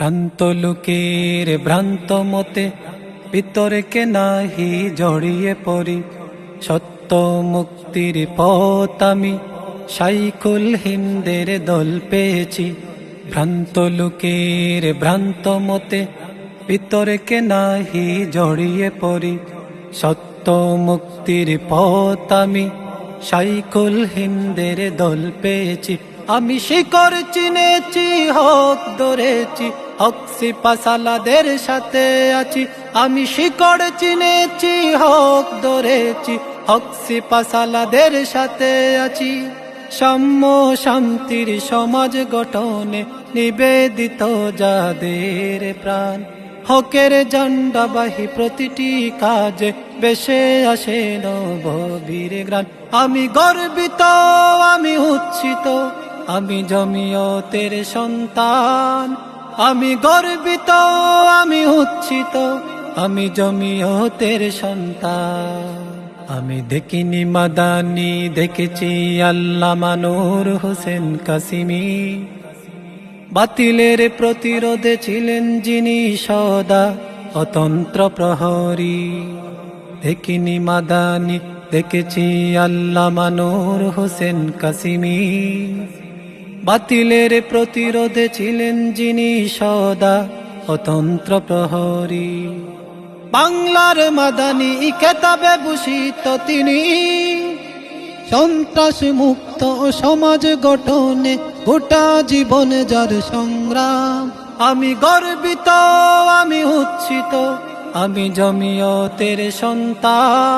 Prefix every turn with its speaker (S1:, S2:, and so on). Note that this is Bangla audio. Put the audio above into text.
S1: ভ্রান্ত লোকের ভ্রান্ত মতে বিতর্কে নাহি জড়িয়ে পড়ি। সত্য মুক্তির পথ আমি সাইকুল হিন্দের দল পেয়েছি। ভ্রান্ত লোকের ভ্রান্ত মতে বিতর্কে নাহি জড়িয়ে পড়ি। সত্য মুক্তির পথ আমি সাইকুল হিন্দের দল পেয়েছি। আমি শিকর চিনেছি, হক ধরেছি। হক সিপাসালাদের সাথে আছি। আমি শিকড় চিনেছি, হক ধরেছি। হক সিপাসালাদের সাথে আছি। সাম্য শান্তির সমাজ গঠনে নিবেদিত যাদের প্রাণ। হকের জন্ডাবাহী প্রতিটি কাজে বেশে আসে নবীর গ্রাম আমি গর্বিত, আমি উচ্ছিত, আমি জমিয়তের সন্তান। আমি গর্বিত, আমি উচ্ছিত, আমি জমিয়তের সন্তান। আমি দেখিনি মাদানি, দেখেছি আল্লাহ মানুর হোসেন কাসিমি। বাতিলের প্রতিরোধে ছিলেন যিনি সদা অতন্ত্র প্রহরী। দেখিনি মাদানি, দেখেছি আল্লাহ মানুর হোসেন কাসিমি। বাতিলের প্রতিরোধে ছিলেন যিনি সদা অতন্ত্র প্রহরী। বাংলার মাদানি কেতাবে ভূষিত তিনি। সন্ত্রাস মুক্ত সমাজ গঠনে গোটা জীবন যার সংগ্রাম। আমি গর্বিত, আমি উচ্ছিত, আমি জমিয়তের সন্তান।